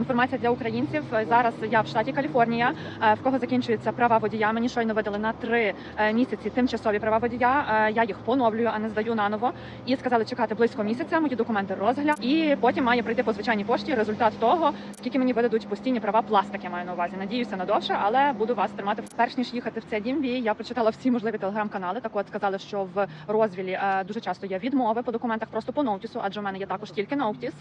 Інформація для українців. Зараз я в штаті Каліфорнія. Е, В кого закінчуються права водія. Мені щойно видали на три е, місяці тимчасові права водія. Е, Я їх поновлюю, а не здаю наново. І сказали чекати близько місяця. Мої документи розгляд. І потім має прийти по звичайній пошті результат того, скільки мені видадуть постійні права пластик. Я маю на увазі. Надіюся на довше, але буду вас тримати. Перш ніж їхати в це DMV, я прочитала всі можливі телеграм-канали. Так от сказали, що в розвілі дуже часто є відмови по документах просто по ноутісу, адже в мене є також тільки ноутіс.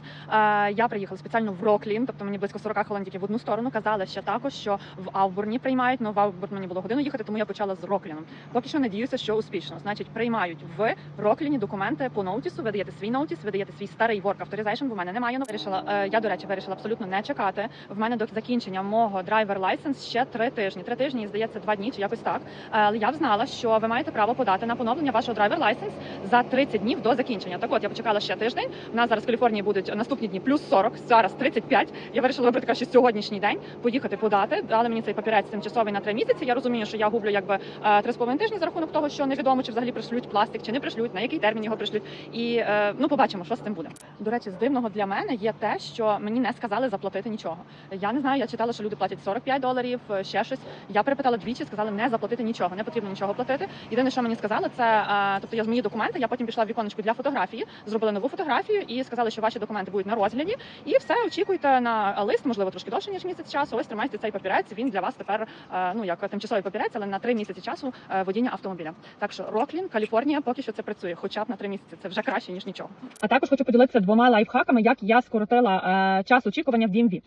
Я приїхала спеціально в Роклін, тобто мені близько 40 хвилин тільки в одну сторону. Казали ще також, що в Авбурні приймають. Ну в Авбурн мені було годину їхати, тому я почала з Рокліном. Поки що надіюся, що успішно. Значить, приймають в Рокліні документи по ноутісу. Ви даєте свій ноутіс, ви даєте свій старий work authorization, бо в мене немає. Вирішила е, я до речі, вирішила абсолютно не чекати. В мене до закінчення мого драйвер лайсенс ще три тижні. Три тижні, здається, два дні чи якось так. Е, Але я взнала, що ви маєте право подати на поновлення вашого драйвер лайсенс за 30 днів до закінчення. Так от я почекала ще тиждень. У нас зараз в Каліфорнії будуть наступні дні плюс 40, зараз 35. Я вирішила вибрати краще сьогоднішній день, поїхати подати. Дали мені цей папірець тимчасовий на три місяці. Я розумію, що я гублю якби е, три з половиною тижні за рахунок того, що невідомо чи взагалі пришлють пластик, чи не пришлють, на який термін його пришлють. І е, ну побачимо, що з цим буде. До речі, з дивного для мене є те, що мені не сказали заплатити нічого. Я не знаю, я читала, що люди платять 45 доларів, е, ще щось. Я перепитала двічі, сказали не заплатити нічого, не потрібно нічого платити. Єдине, що мені сказали, це тобто я з мої документи. Я потім пішла в віконечку для фотографії, зробила нову фотографію і сказали, що ваші документи будуть на розгляді. І все очікуйте на лист, можливо, трошки довше ніж місяць часу. Ось тримайте цей папірець. Він для вас тепер е, ну як тимчасовий папірець, але на три місяці часу е, водіння автомобіля. Так що Роклін, Каліфорнія, поки що це працює, хоча б на три місяці. Це вже краще ніж нічого. А також хочу поділитися двома лайфхаками, як я скоротила е, час очікування в DMV.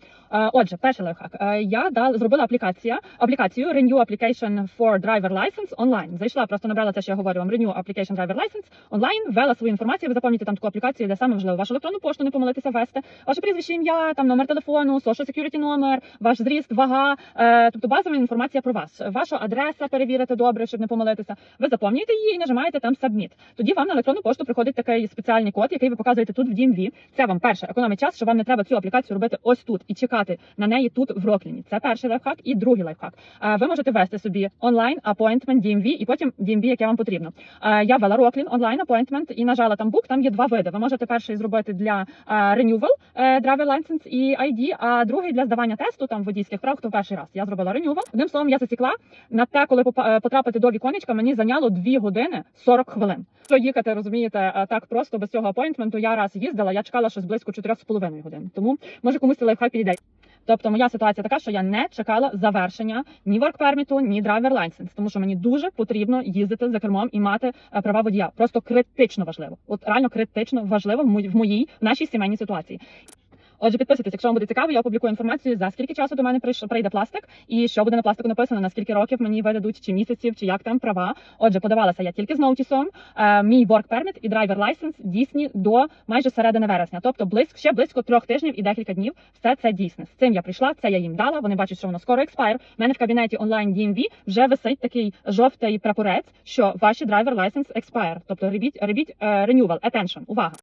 Отже, перший лайфхак. Я дала зробила аплікація, аплікацію Renew Application for Driver License онлайн. Зайшла, просто набрала те, що я говорю вам. Renew Application Driver License онлайн, ввела свою інформацію. Ви заповнюєте там таку аплікацію, де саме важливо вашу електронну пошту, не помилитися ввести, ваше прізвище, ім'я, там номер телефону, social security номер, ваш зріст, вага, е, тобто базова інформація про вас. Ваша адреса перевірити добре, щоб не помилитися. Ви заповнюєте її і нажимаєте там Submit. Тоді вам на електронну пошту приходить такий спеціальний код, який ви показуєте тут в DMV. Це вам перше економить час, що вам не треба цю аплікацію робити ось тут і чекати на неї тут в Рокліні. Це перший лайфхак і другий лайфхак. Е, Ви можете ввести собі онлайн appointment DMV і потім DMV, яке вам потрібно. Е, Я ввела Роклін онлайн appointment і нажала там book. Там є два види. Ви можете перший зробити для renewal driver license і ID, а другий для здавання тесту там водійських прав. Хто перший раз я зробила renewal. Одним словом, я засікла на те, коли е, потрапити до віконечка, мені зайняло 2 години 40 хвилин. Що їхати, розумієте, е, так просто без цього апойнтменту. Я раз їздила, я чекала щось близько 4,5 годин. Тому може комусь цей лайфхак підійде. Тобто моя ситуація така, що я не чекала завершення ні permit, ні license, тому що мені дуже потрібно їздити за кермом і мати е, права водія. Просто критично важливо. От реально критично важливо в моїй в нашій сімейній ситуації. Отже, підписуйтесь, якщо вам буде цікаво, я опублікую інформацію за скільки часу до мене прийде пластик, і що буде на пластику написано, на скільки років мені видадуть, чи місяців, чи як там права. Отже, подавалася я тільки з ноутісом. Е, мій work permit і driver license дійсні до майже середини вересня, тобто близько ще близько трьох тижнів і декілька днів. Все це дійсне. З цим я прийшла, це я їм дала. Вони бачать, що воно скоро експайр. У мене в кабінеті онлайн DMV вже висить такий жовтий прапорець, що ваші driver license expire. Тобто робіть, робіть е, renewal, attention, увага.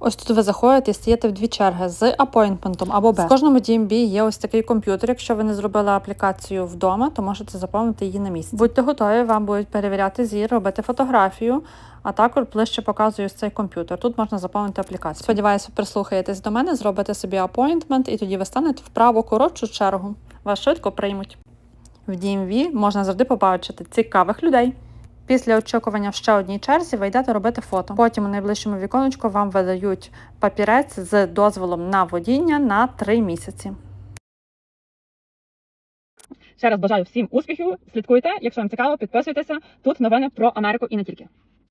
Ось тут ви заходите і стаєте в дві черги з апойнтментом або без. В кожному DMB є ось такий комп'ютер. Якщо ви не зробили аплікацію вдома, то можете заповнити її на місці. Будьте готові, вам будуть перевіряти зір, робити фотографію, а також ближче показую цей комп'ютер. Тут можна заповнити аплікацію. Сподіваюся, ви прислухаєтесь до мене, зробите собі апойнтмент, і тоді ви станете в праву коротшу чергу. Вас швидко приймуть. В DMV можна завжди побачити цікавих людей. Після очікування в ще одній черзі ви йдете робити фото. Потім у найближчому віконечку вам видають папірець з дозволом на водіння на 3 місяці. Ще раз бажаю всім успіхів. Слідкуйте. Якщо вам цікаво, підписуйтеся. Тут новини про Америку і не тільки.